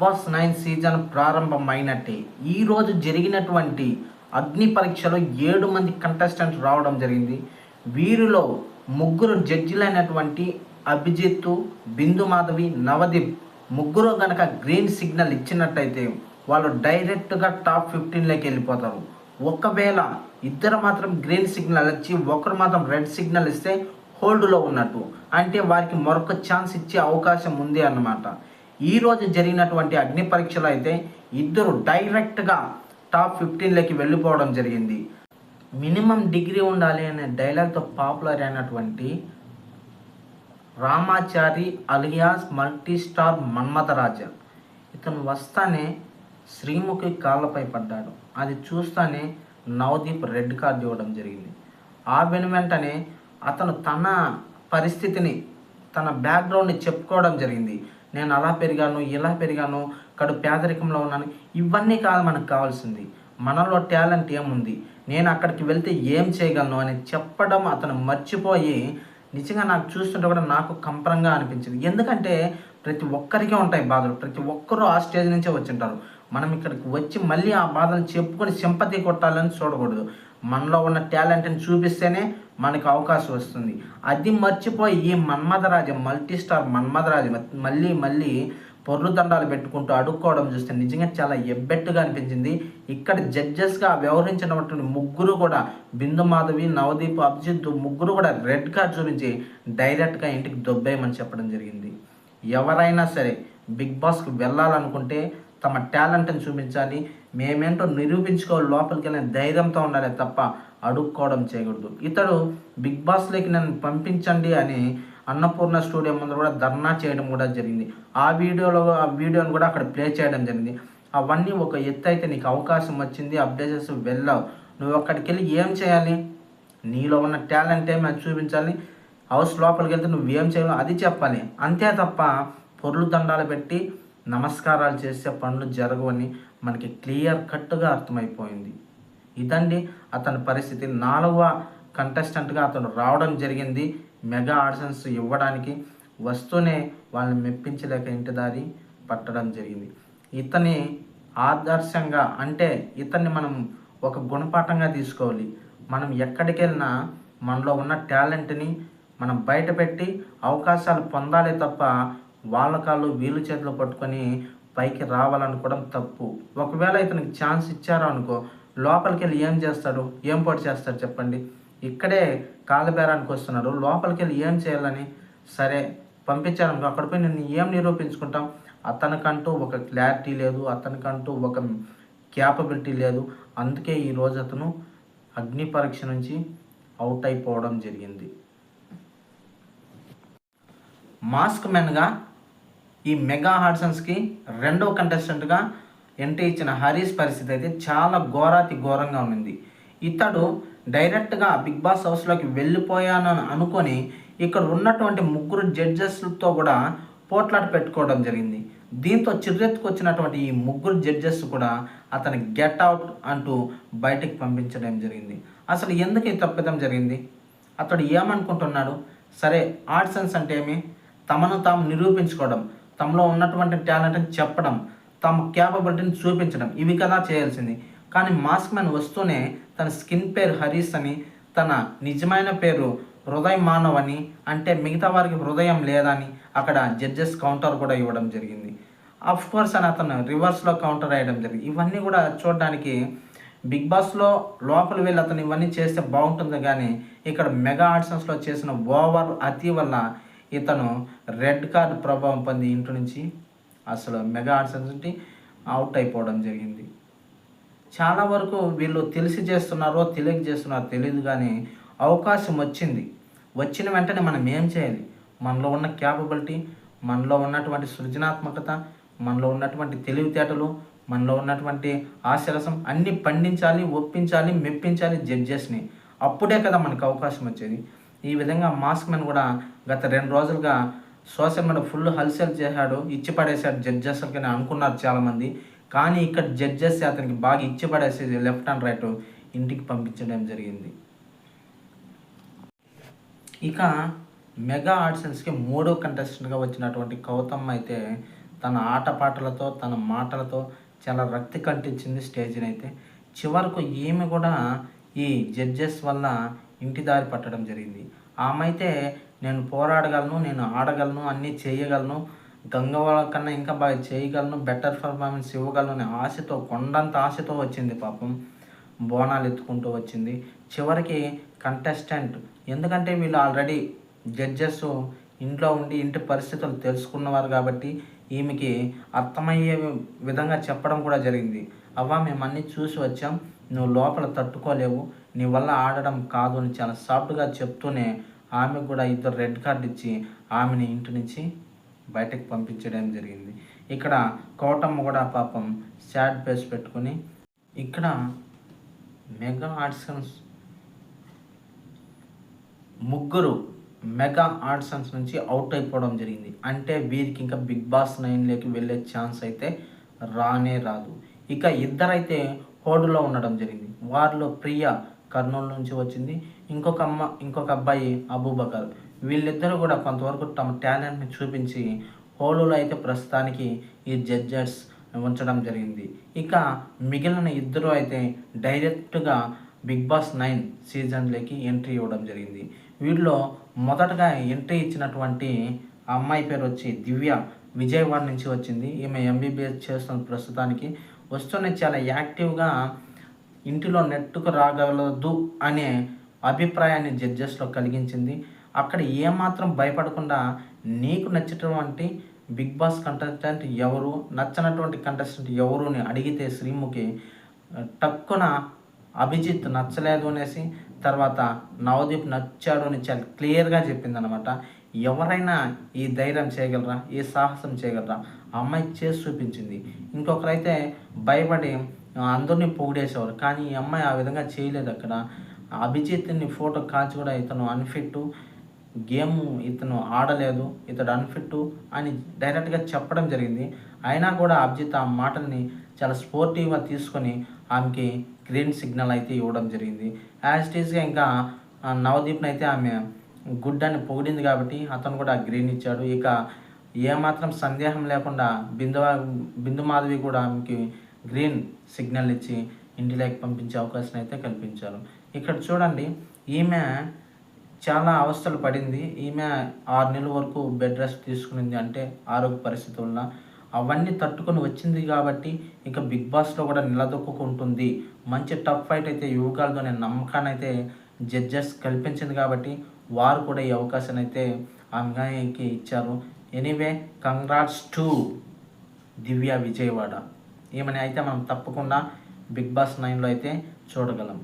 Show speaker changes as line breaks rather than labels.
Boss nine season ప్రారంభమైనట్టే. ఈరోజు జరిగినటువంటి అగ్ని పరీక్షలో ఏడు మంది కంటెస్టెంట్స్ రావడం జరిగింది. వీరిలో ముగ్గురు జడ్జిలైనటువంటి అభిజిత్ బిందు మాధవి నవదీప్ ముగ్గురు గనక గ్రీన్ సిగ్నల్ ఇచ్చినట్టయితే వాళ్ళు డైరెక్ట్గా టాప్ ఫిఫ్టీన్లోకి వెళ్ళిపోతారు. ఒకవేళ ఇద్దరు మాత్రం గ్రీన్ సిగ్నల్ ఇచ్చి ఒకరు మాత్రం రెడ్ సిగ్నల్ ఇస్తే హోల్డ్లో ఉన్నట్టు. అంటే వారికి మరొక ఛాన్స్ ఇచ్చే అవకాశం ఉంది అన్నమాట. ఈ రోజు జరిగినటువంటి అగ్ని పరీక్షలో అయితే ఇద్దరు డైరెక్ట్గా టాప్ ఫిఫ్టీన్లోకి వెళ్ళిపోవడం జరిగింది. మినిమం డిగ్రీ ఉండాలి అనే డైలాగ్తో పాపులర్ అయినటువంటి Ramachari alias multi star Manmatharaja ఇతను వస్తానే శ్రీముఖి కాళ్ళపై పడ్డాడు. అది చూస్తానే నవదీప్ రెడ్ కార్డు ఇవ్వడం జరిగింది. ఆ వెను వెంటనే అతను తన పరిస్థితిని తన బ్యాక్గ్రౌండ్ని చెప్పుకోవడం జరిగింది. నేను అలా పెరిగాను ఇలా పెరిగాను కడు పేదరికంలో ఉన్నాను. ఇవన్నీ కాదు మనకు కావాల్సింది. మనలో టాలెంట్ ఏముంది? నేను అక్కడికి వెళ్తే ఏం చేయగలను అని చెప్పడం అతను మర్చిపోయి నిజంగా నాకు చూస్తుంటే కూడా నాకు కంపరంగా అనిపించింది. ఎందుకంటే ప్రతి ఒక్కరికి ఉంటాయి బాధలు. ప్రతి ఒక్కరూ ఆ స్టేజ్ నుంచే వచ్చింటారు. మనం ఇక్కడికి వచ్చి మళ్ళీ ఆ బాధను చెప్పుకొని సింపతి కొట్టాలని చూడకూడదు. మనలో ఉన్న టాలెంట్ని చూపిస్తేనే మనకు అవకాశం వస్తుంది. అది మర్చిపోయి ఈ మన్మథరాజు మల్టీ స్టార్ మన్మథరాజు మళ్ళీ మళ్ళీ పొర్లు దండాలు పెట్టుకుంటూ అడుక్కోవడం చూస్తే నిజంగా చాలా ఎబ్బెట్టుగా అనిపించింది. ఇక్కడ జడ్జెస్గా వ్యవహరించినటువంటి ముగ్గురు కూడా బిందు మాధవి నవదీప్ అభిజిత్ ముగ్గురు కూడా రెడ్ కార్డ్ చూపించి డైరెక్ట్గా ఇంటికి దొబ్బేయమని చెప్పడం జరిగింది. ఎవరైనా సరే బిగ్ బాస్కి వెళ్ళాలనుకుంటే తమ టాలెంట్ని చూపించాలి. మేమేంటో నిరూపించుకోవాలి. లోపలికి వెళ్ళిన ధైర్యంతో ఉండాలి తప్ప అడుక్కోవడం చేయకూడదు. ఇతడు బిగ్ బాస్లోకి నన్ను పంపించండి అని అన్నపూర్ణ స్టూడియో ముందు కూడా ధర్నా చేయడం కూడా జరిగింది. ఆ వీడియోలో ఆ వీడియోని కూడా అక్కడ ప్లే చేయడం జరిగింది. అవన్నీ ఒక ఎత్తు అయితే నీకు అవకాశం వచ్చింది. అప్డేట్స్ వెళ్ళావు. నువ్వు అక్కడికి వెళ్ళి ఏం చేయాలి? నీలో ఉన్న టాలెంట్ ఏమి అది చూపించాలి. హౌస్ లోపలికి వెళ్తే నువ్వు ఏం చేయాలో అది చెప్పాలి. అంతే తప్ప పొర్లు దండాలు పెట్టి నమస్కారాలు చేసే పనులు జరగవని మనకి క్లియర్ కట్గా అర్థమైపోయింది. ఇదండి అతని పరిస్థితి. నాలుగవ కంటెస్టెంట్గా అతను రావడం జరిగింది. మెగా ఆడిషన్స్ ఇవ్వడానికి వస్తూనే వాళ్ళని మెప్పించలేక ఇంటి దారి పట్టడం జరిగింది. ఇతని ఆదర్శంగా అంటే ఇతన్ని మనం ఒక గుణపాఠంగా తీసుకోవాలి. మనం ఎక్కడికి వెళ్ళినా మనలో ఉన్న టాలెంట్ని మనం బయట పెట్టి అవకాశాలు పొందాలి తప్ప వాళ్ళ కాళ్ళు వీళ్ళు చేతిలో పట్టుకొని పైకి రావాలనుకోవడం తప్పు. ఒకవేళ ఇతనికి ఛాన్స్ ఇచ్చారు అనుకో లోపలికి వెళ్ళి ఏం చేస్తాడు? ఏం పొడి చేస్తాడు చెప్పండి? ఇక్కడే కాలబేరానికి వస్తున్నాడు. లోపలికి వెళ్ళి ఏం చేయాలని? సరే పంపించారనుకో అక్కడ పోయి నేను ఏం నిరూపించుకుంటాం? అతనికంటూ ఒక క్లారిటీ లేదు అతనికంటూ ఒక క్యాపబిలిటీ లేదు. అందుకే ఈరోజు అతను అగ్ని పరీక్ష నుంచి అవుట్ అయిపోవడం జరిగింది. మాస్క్ మెన్గా ఈ మెగా హాడ్సన్స్కి రెండవ కంటెస్టెంట్గా ఎంట్రీ ఇచ్చిన హరీష్ పరిస్థితి అయితే చాలా ఘోరాతి ఘోరంగా ఉంది ఇతడు డైరెక్ట్గా బిగ్ బాస్ హౌస్లోకి వెళ్ళిపోయాను అని అనుకొని ఇక్కడ ఉన్నటువంటి ముగ్గురు జడ్జెస్లతో కూడా పోట్లాట పెట్టుకోవడం జరిగింది. దీంతో చిర్రెత్తుకొచ్చినటువంటి ఈ ముగ్గురు జడ్జెస్ కూడా అతని గెట్ అవుట్ అంటూ బయటికి పంపించడం జరిగింది. అసలు ఎందుకు ఈ తప్పిదం జరిగింది? అతడు ఏమనుకుంటున్నాడు? సరే ఆర్ట్సన్స్ అంటే ఏమి? తమను తాము నిరూపించుకోవడం. తమలో ఉన్నటువంటి టాలెంట్ని చెప్పడం తమ క్యాపబిలిటీని చూపించడం ఇవి కదా చేయాల్సింది. కానీ మాస్క్ మ్యాన్ వస్తూనే తన స్కిన్ పేరు హరీష్ అని తన నిజమైన పేరు హృదయ మానవ్ అని అంటే మిగతా వారికి హృదయం లేదని అక్కడ జడ్జెస్ కౌంటర్ కూడా ఇవ్వడం జరిగింది. అఫ్ కోర్స్ అని అతను రివర్స్లో కౌంటర్ వేయడం జరిగింది. ఇవన్నీ కూడా చూడడానికి బిగ్ బాస్లో లోపల వెళ్ళి అతను ఇవన్నీ చేస్తే బాగుంటుంది కానీ ఇక్కడ మెగా ఆడిషన్స్లో చేసిన ఓవర్ అతి వల్ల ఇతను రెడ్ కార్డ్ ప్రభావం పొంది ఇంటి నుంచి అసలు మెగా ఆడిషన్స్ నుండి అవుట్ అయిపోవడం జరిగింది. చాలా వరకు వీళ్ళు తెలిసి చేస్తున్నారో తెలియక చేస్తున్నారో తెలియదు కానీ అవకాశం వచ్చింది. వచ్చిన వెంటనే మనం ఏం చేయాలి? మనలో ఉన్న క్యాపబిలిటీ మనలో ఉన్నటువంటి సృజనాత్మకత మనలో ఉన్నటువంటి తెలివితేటలు మనలో ఉన్నటువంటి ఆశరసం అన్నీ పండించాలి ఒప్పించాలి మెప్పించాలి జడ్జెస్ని. అప్పుడే కదా మనకు అవకాశం వచ్చేది. ఈ విధంగా మాస్క్ మెన్ కూడా గత రెండు రోజులుగా సోషల్ మీడియా ఫుల్ హల్చల్ చేశాడు ఇచ్చి పడేశాడు జడ్జెస్ అని అనుకున్నారు చాలామంది. కానీ ఇక్కడ జడ్జెస్ అతనికి బాగా ఇచ్చి పడేసేది లెఫ్ట్ అండ్ రైట్ ఇంటికి పంపించడం జరిగింది. ఇక మెగా ఆడిషన్స్కి మూడో కంటెస్టెంట్గా వచ్చినటువంటి గౌతమ్ అయితే తన ఆటపాటలతో తన మాటలతో చాలా రక్తి కంటించింది స్టేజ్ని అయితే. చివరకు ఈమె కూడా ఈ జడ్జెస్ వల్ల ఇంటి దారి పట్టడం జరిగింది. ఆమె అయితే నేను పోరాడగలను నేను ఆడగలను అన్నీ చేయగలను గంగవాళ్ళ కన్నా ఇంకా బాగా చేయగలను బెటర్ పర్ఫార్మెన్స్ ఇవ్వగలను అనే ఆశతో కొండంత ఆశతో వచ్చింది పాపం. బోనాలు ఎత్తుకుంటూ వచ్చింది. చివరికి కంటెస్టెంట్ ఎందుకంటే వీళ్ళు ఆల్రెడీ జడ్జెస్ ఇంట్లో ఉండి ఇంటి పరిస్థితులు తెలుసుకున్నవారు కాబట్టి ఈమెకి అర్థమయ్యే విధంగా చెప్పడం కూడా జరిగింది. అవ్వ మేము అన్నీ చూసి వచ్చాం. నువ్వు లోపల తట్టుకోలేవు నీ వల్ల ఆడడం కాదు అని చాలా సాఫ్ట్గా చెప్తూనే ఆమెకు కూడా ఇద్దరు రెడ్ కార్డు ఇచ్చి ఆమెని ఇంటి నుంచి బయటకు పంపించడం జరిగింది. ఇక్కడ కోటమ్మ కూడా పాపం శాడ్ ఫేస్ పెట్టుకుని ఇక్కడ మెగా ఆడిషన్స్ ముగ్గురు మెగా ఆడిషన్స్ నుంచి అవుట్ అయిపోవడం జరిగింది. అంటే వీరికి ఇంకా బిగ్ బాస్ నైన్లోకి వెళ్ళే ఛాన్స్ అయితే రానే రాదు. ఇక ఇద్దరైతే హోడులో ఉండడం జరిగింది. వారిలో ప్రియ కర్నూలు నుంచి వచ్చింది. ఇంకొక అమ్మ ఇంకొక అబ్బాయి అబూబకర్. వీళ్ళిద్దరూ కూడా కొంతవరకు తమ టాలెంట్ని చూపించి హోలులో అయితే ప్రస్తుతానికి ఈ జడ్జెస్ ఉంచడం జరిగింది. ఇక మిగిలిన ఇద్దరు అయితే డైరెక్ట్గా బిగ్ బాస్ నైన్ సీజన్లోకి ఎంట్రీ ఇవ్వడం జరిగింది. వీటిలో మొదటగా ఎంట్రీ ఇచ్చినటువంటి అమ్మాయి పేరు వచ్చి దివ్య విజయవాడ నుంచి వచ్చింది. ఈమె ఎంబీబీఎస్ చేస్తున్న ప్రస్తుతానికి వస్తూనే చాలా యాక్టివ్గా ఇంటిలో నెట్టుకు రాగలదు అనే అభిప్రాయాన్ని జడ్జెస్లో కలిగించింది. అక్కడ ఏమాత్రం భయపడకుండా నీకు నచ్చినటువంటి బిగ్ బాస్ కంటెస్టెంట్ ఎవరు నచ్చనటువంటి కంటెస్టెంట్ ఎవరుని అడిగితే శ్రీముఖి టక్కున అభిజిత్ నచ్చలేదు అనేసి తర్వాత నవదీప్ నచ్చాడు అని చాలా క్లియర్గా చెప్పింది అనమాట ఎవరైనా ఈ ధైర్యం చేయగలరా? ఈ సాహసం చేయగలరా? ఆ అమ్మాయి చేసి చూపించింది. ఇంకొకరైతే భయపడి అందరినీ పొగిడేసేవారు. కానీ ఈ అమ్మాయి ఆ విధంగా చేయలేదు అక్కడ. అభిజిత్ని ఫోటో కాల్చి కూడా ఇతను అన్ఫిట్ గేమ్ ఇతను ఆడలేదు ఇతడు అన్ఫిట్ అని డైరెక్ట్గా చెప్పడం జరిగింది. అయినా కూడా అభిజిత్ ఆ మాటల్ని చాలా స్పోర్టివ్గా తీసుకొని ఆమెకి గ్రీన్ సిగ్నల్ అయితే ఇవ్వడం జరిగింది. యాజ్ టీజ్గా ఇంకా నవదీప్ని అయితే ఆమె గుడ్ అని పొగిడింది కాబట్టి అతను కూడా గ్రీన్ ఇచ్చాడు. ఇక ఏమాత్రం సందేహం లేకుండా బిందు బిందు మాధవి కూడా ఆమెకి గ్రీన్ సిగ్నల్ ఇచ్చి ఇంటిలోకి పంపించే అవకాశం అయితే కల్పించారు. ఇక్కడ చూడండి ఈమె చాలా అవస్థలు పడింది. ఈమె ఆరు నెలల వరకు బెడ్ రెస్ట్ తీసుకునింది అంటే ఆరోగ్య పరిస్థితి వల్ల. అవన్నీ తట్టుకొని వచ్చింది కాబట్టి ఇక బిగ్ బాస్లో కూడా నిలదొక్కుంటుంది మంచి టఫ్ ఫైట్ అయితే యువకాలతో నేను నమ్మకాన్ని అయితే జడ్జెస్ కల్పించింది కాబట్టి వారు కూడా ఈ అవకాశాన్ని అయితే ఆమెకి ఇచ్చారు. Anyway congrats to Divya Vijayawada ఈమెను అయితే మనం తప్పకుండా బిగ్ బాస్ నైన్లో అయితే చూడగలం.